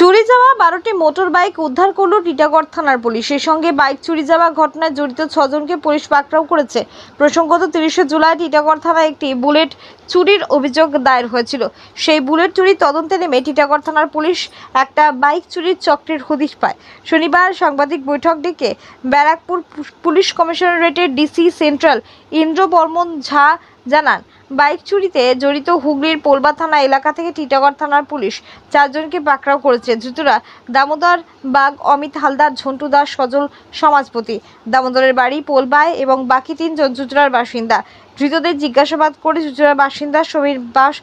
চুরি যাওয়া বারোটি মোটর বাইক উদ্ধার করল টিটাগড় থানার পুলিশ। সেই সঙ্গে বাইক চুরি যাওয়া ঘটনায় জড়িত ছজনকে পুলিশ পাকড়াও করেছে। প্রসঙ্গত তিরিশে জুলাই টিটাগড় থানায় একটি বুলেট চুরির অভিযোগ দায়ের হয়েছিল। সেই বুলেট চুরির তদন্তে নেমে টিটাগড় থানার পুলিশ একটা বাইক চুরির চক্রের হদিশ পায়। শনিবার সাংবাদিক বৈঠক ডেকে ব্যারাকপুর পুলিশ কমিশনারেটের ডিসি সেন্ট্রাল ইন্দ্র বর্মন ঝা জানান বাইক চুরিতে জড়িত হুগলির পোলবা থানা এলাকা থেকে টিটাগড় থানার পুলিশ চারজনকে পাকড়াও করেছে। ধৃতরা দামোদর বাগ, অমিত হালদার, ঝন্টু দাস, সজল সমাজপতি। দামোদরের বাড়ি পোলবায় এবং বাকি তিনজন চুচুড়ার বাসিন্দা। ধৃতদের জিজ্ঞাসাবাদ করে চুচুড়ার বাসিন্দা সমীর বাস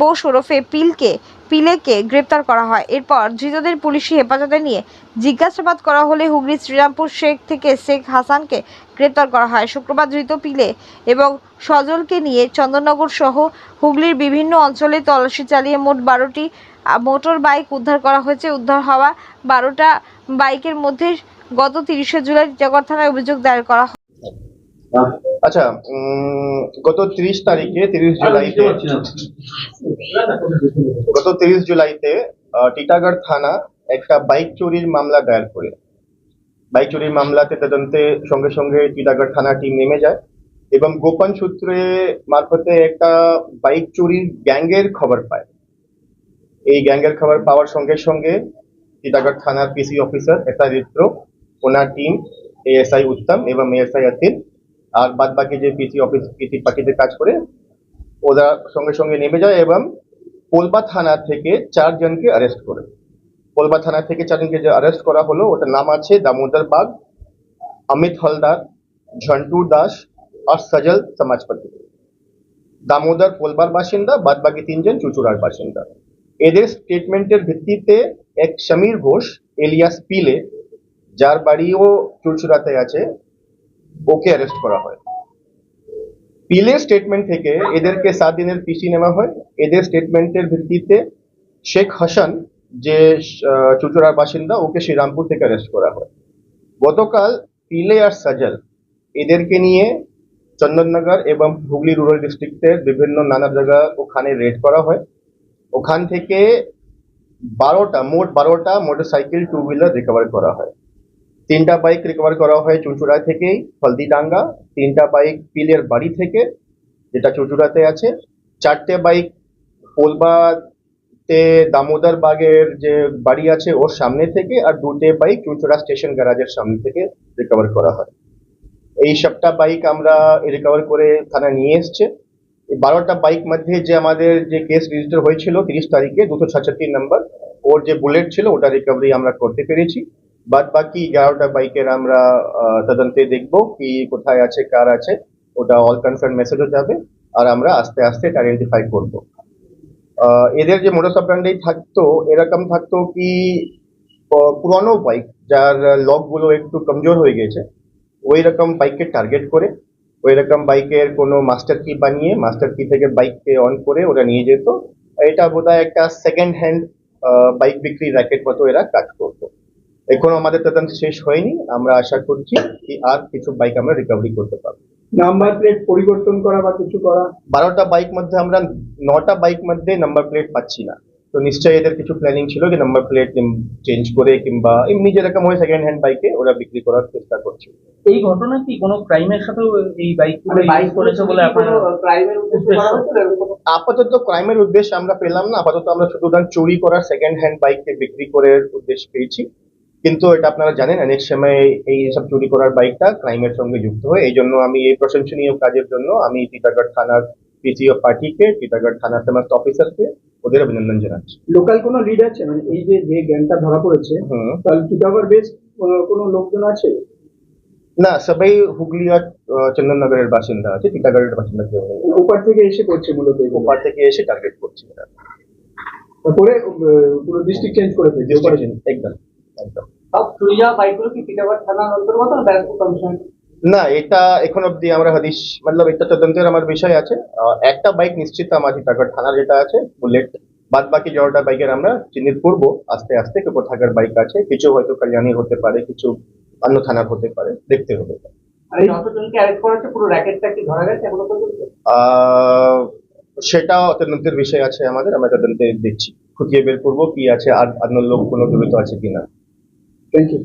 বোস ওরফে পিলকে, পিলেকে গ্রেপ্তার করা হয়। এরপর ধৃতদের পুলিশি হেফাজতে নিয়ে জিজ্ঞাসাবাদ করা হলে হুগলি শ্রীরামপুর শেখ থেকে শেখ হাসানকে গ্রেপ্তার করা হয়। শুক্রবার ধৃত পিলে এবং সজলকে নিয়ে চন্দননগর সহ হুগলির বিভিন্ন অঞ্চলে তল্লাশি চালিয়ে মোট বারোটি মোটর বাইক উদ্ধার করা হয়েছে। উদ্ধার হওয়া বারোটা বাইকের মধ্যে গত তিরিশে জুলাই টিটাগড় থানায় অভিযোগ দায়ের করা হয়। আচ্ছা গত তিরিশ তারিখে, তিরিশ জুলাইতে, গত তিরিশ জুলাইতে টিটাগড় থানা একটা বাইক চুরির মামলা দায়ের করে। বাইক চুরির মামলাতে তদন্তে সঙ্গে সঙ্গে টিটাগড় থানা টিম নেমে যায়। এবং গোপন সূত্রে মারফতে একটা বাইক চুরির গ্যাংয়ের খবর পায়। এই গ্যাংয়ের খবর পাওয়ার সঙ্গে সঙ্গে টিটাগড় থানার পিসি অফিসার এসআই রিত্র, ওনার টিম এএসআই উত্তম এবং এএসআই আতিল আর বাদ বাকি যে পিসি অফিস পিসি পার্টিতে কাজ করে, ওরা সঙ্গে সঙ্গে নেমে যায় এবং পোলবা থানা থেকে চারজনকে অ্যারেস্ট করে। পোলবা থানা থেকে চারজনকে যে অ্যারেস্ট করা হলো, ওটার নাম আছে দামোদর বাগ, অমিত হলদার, ঝন্টু দাস আর সজল সমাজপতি দামোদর পোলবার বাসিন্দা বাদ বাকি তিনজন চুচুড়ার বাসিন্দা। এদের স্টেটমেন্টের ভিত্তিতে এক সমীর ঘোষ, এলিয়াস পিলে, যার বাড়িও চুচুড়াতে আছে, ওকে অ্যারেস্ট করা হয়। পিলের স্টেটমেন্ট থেকে এদেরকে সাত দিনের পিসি নেওয়া হয়। এদের স্টেটমেন্টের ভিত্তিতে শেখ হাসান, যে চুচুড়ার বাসিন্দা, ওকে শ্রীরামপুর থেকে অ্যারেস্ট করা হয়। গতকাল পিলে আর সাজল এদেরকে নিয়ে চন্দননগর এবং হুগলি রুরাল ডিস্ট্রিক্টের বিভিন্ন নানা জায়গা ওখানে রেড করা হয়। ওখান থেকে বারোটা, মোট বারোটা মোটরসাইকেল টু হুইলার রিকভার করা হয়। তিনটা বাইক রিকভার করা হয় চুঁচুড়া থেকেই, হলদিডাঙ্গা। তিনটা বাইক পিলের বাড়ি থেকে, যেটা চুঁচুড়াতে আছে। চারটে বাইক পোলবাতে দামোদর বাগের যে বাড়ি আছে ওর সামনে থেকে, আর দুটে বাইক চুঁচুড়া স্টেশন গ্যারাজের সামনে থেকে রিকভার করা হয়। এই সবটা বাইক আমরা রিকভার করে থানা নিয়ে এসছে। বারোটা বাইক মধ্যে যে আমাদের যে কেস রেজিস্টার হয়েছিল তিরিশ তারিখে, দুশো ছাষট্টি নাম্বার ওর যে বুলেট ছিল ওটা রিকভারি আমরা করতে পেরেছি। বাদ বাকি এগারোটা বাইকের আমরা তদন্তে দেখব কি কোথায় আছে, কার আছে, ওটা অল কনসার্ন মেসেজও যাবে। আর আমরা আস্তে আস্তে আইডেন্টিফাই করব। এদের যে মোটর অপারেন্ডি থাকতো, এরকম থাকতো কি পুরনো বাইক যার লকগুলো একটু কমজোর হয়ে গেছে। ওই রকম বাইককে টার্গেট করে ওই রকম বাইকের কোনো মাস্টার কি বানিয়ে মাস্টার কি থেকে বাইককে অন করে ওরা নিয়ে যেত। এটা বোধহয় একটা সেকেন্ড হ্যান্ড বাইক বিক্রি র্যাকেট মতো এরা কাজ করতো। এখনও আমাদের তদন্ত শেষ হয়নি। আমরা আশা করছি কি আর কিছু বাইক আমরা রিকভারি করতে পারব। নাম্বার প্লেট পরিবর্তন করা বা কিছু করা? বারোটা বাইক মধ্যে আমরা নটা বাইক মধ্যে নাম্বার প্লেট পাচ্ছি না। তো নিশ্চয়ই এদের কিছু প্ল্যানিং ছিল যে নাম্বার প্লেট চেঞ্জ করে কিংবা এমনি যেরকম হয় সেকেন্ড হ্যান্ড বাইকে ওরা বিক্রি করার চেষ্টা করছে। এই ঘটনা কি কোনো ক্রাইমের সাথেও এই বাইকগুলো মানে বাইক করেছে বলে করা আপাতত ক্রাইমের উদ্দেশ্য আমরা পেলাম না আপাতত আমরা ওটা চুরি করার সেকেন্ড হ্যান্ড বাইককে বিক্রি করার উদ্দেশ্য পেয়েছি। কিন্তু এটা আপনারা জানেন অনেক সময় এই সব চুরি করার বাইকটা ক্রাইমের সঙ্গে যুক্ত হয়। এই জন্য আমি এই প্রশংসনীয় কাজের জন্য আমি টিটাগড় থানার পিসিও পার্টিকে টিটাগড় থানার সমস্ত অফিসারকে ওদের অভিনন্দন জানাচ্ছি। লোকাল কোনো লিড আছে? মানে এই যে যে গ্যাংটা ধরা পড়েছে তাহলে টিটাগড় বেশ কোনো লোকজন আছে? না সবাই হুগলি আর চন্দননগরের বাসিন্দা আছে টিটাগড়ের বাসিন্দা কেউ নেই। ওপার থেকে এসে করছে মূলত ওপার থেকে এসে টার্গেট করছে এরা। তারপরে পুরো ডিস্ট্রিক্ট চেঞ্জ করে ওপারে একদম একদম। সব চুরি যাওয়া বাইকগুলো কি টিটাগড় থানার অন্তর্গত না ব্যারাকপুর কমিশন না এটা এখন অব্দি আমরা হদিশ মতলব এটা তদন্তের আমার বিষয় আছে। একটা বাইক নিশ্চিত আমার টিটাগড় থানার যেটা আছে বুলেট বাদ বাকি যতটা বাইকের আমরা চিহ্নিত করব। আস্তে আস্তে কে কোথাকার বাইক আছে কিছু হয়তো কল্যাণী হতে পারে কিছু অন্য থানার হতে পারে দেখতে হবে। আর এই যতজনকে অ্যারেস্ট করা হচ্ছে পুরো র্যাকেটটা কি ধরা গেছে এখনও পর্যন্ত? আহ, সেটাও তদন্তের বিষয় আছে আমাদের আমরা তদন্তে দেখছি। খুঁটিয়ে বের করব কি আছে আর অন্য লোক কোনো জড়িত আছে কিনা। Thank you